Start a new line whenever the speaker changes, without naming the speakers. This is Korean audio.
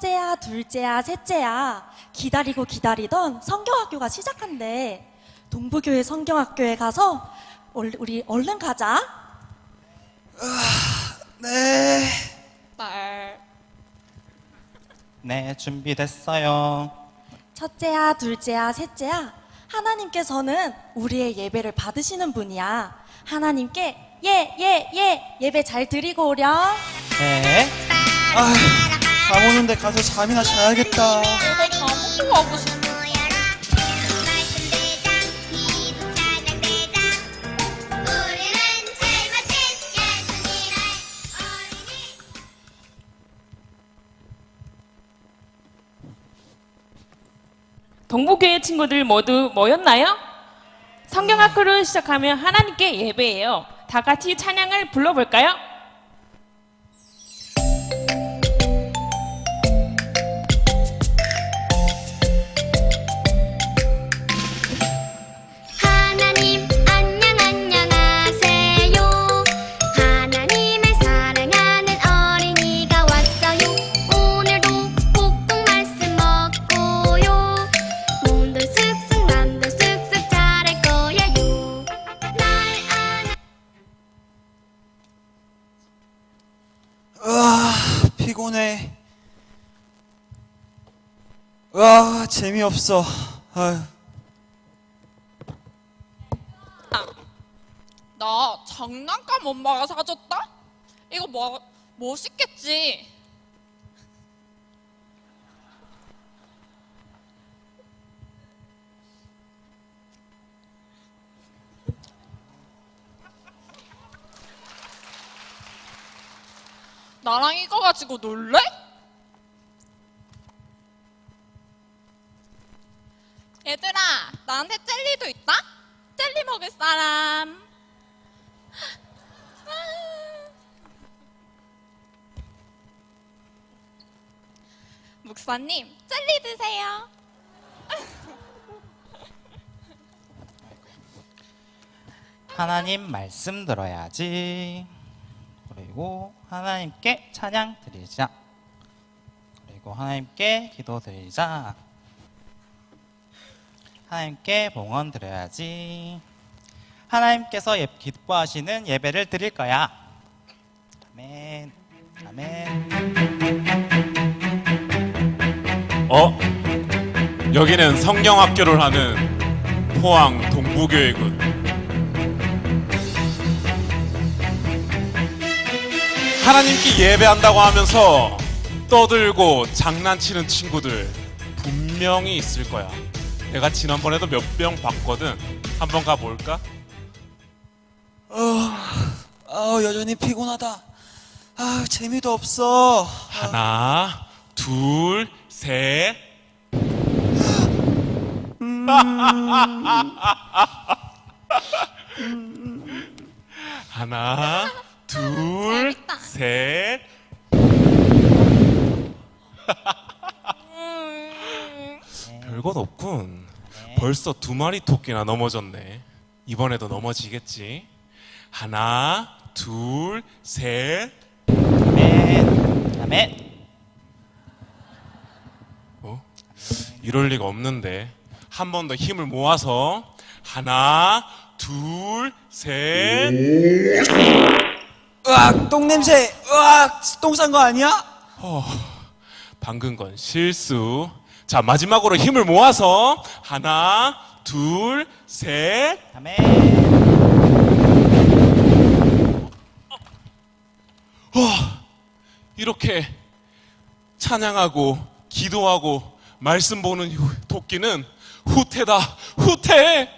둘째야, 셋째야. 기다리고 기다리던 성경학교가 시작한대. 동부교회 성경학교에 가서 얼- 우리 얼른 가자.
네.
딸.
네, 준비됐어요.
첫째야, 둘째야, 셋째야. 하나님께서는 우리의 예배를 받으시는 분이야. 하나님께 예, 예, 예, 예배 잘 드리고 오렴.
네.
아, 잠 오는데 가서 잠이나 자야겠다.
동부교회 친구들 모두 모였나요? 성경학교를 시작하면 하나님께 예배예요. 다 같이 찬양을 불러볼까요?
피곤해. 아, 재미없어. 아유.
나 장난감 엄마가 사줬다? 이거 뭐, 멋있겠지? 나랑 이거 가지고 놀래? 얘들아, 나한테 젤리도 있다? 젤리 먹을 사람. 목사님, 젤리 드세요.
하나님 말씀 들어야지. 그리고 하나님께 찬양 드리자. 그리고 하나님께 기도 드리자. 하나님께 봉헌 드려야지. 하나님께서 예, 기뻐하시는 예배를 드릴 거야. 아멘. 아멘.
어? 여기는 성경학교를 하는 포항 동부교회군. 하나님께 예배한다고 하면서 떠들고 장난치는 친구들 분명히 있을 거야. 내가 지난번에도 몇 병 봤거든. 한번 가볼까?
아, 여전히 피곤하다. 아, 재미도 없어.
하나, 둘, 셋. 하나, 둘. 셋.
음,
별것 없군. 벌써 두 마리 토끼나 넘어졌네. 이번에도 넘어지겠지. 하나, 둘, 셋.
아멘. 아멘.
어? 이럴 리가 없는데 한 번 더 힘을 모아서 하나 둘 셋.
으악, 똥 냄새. 으악, 똥 싼 거 아니야?
방금 건 실수. 자 마지막으로 힘을 모아서 하나 둘 셋.
아멘.
이렇게 찬양하고 기도하고 말씀 보는 후- 토끼는 후퇴다 후퇴.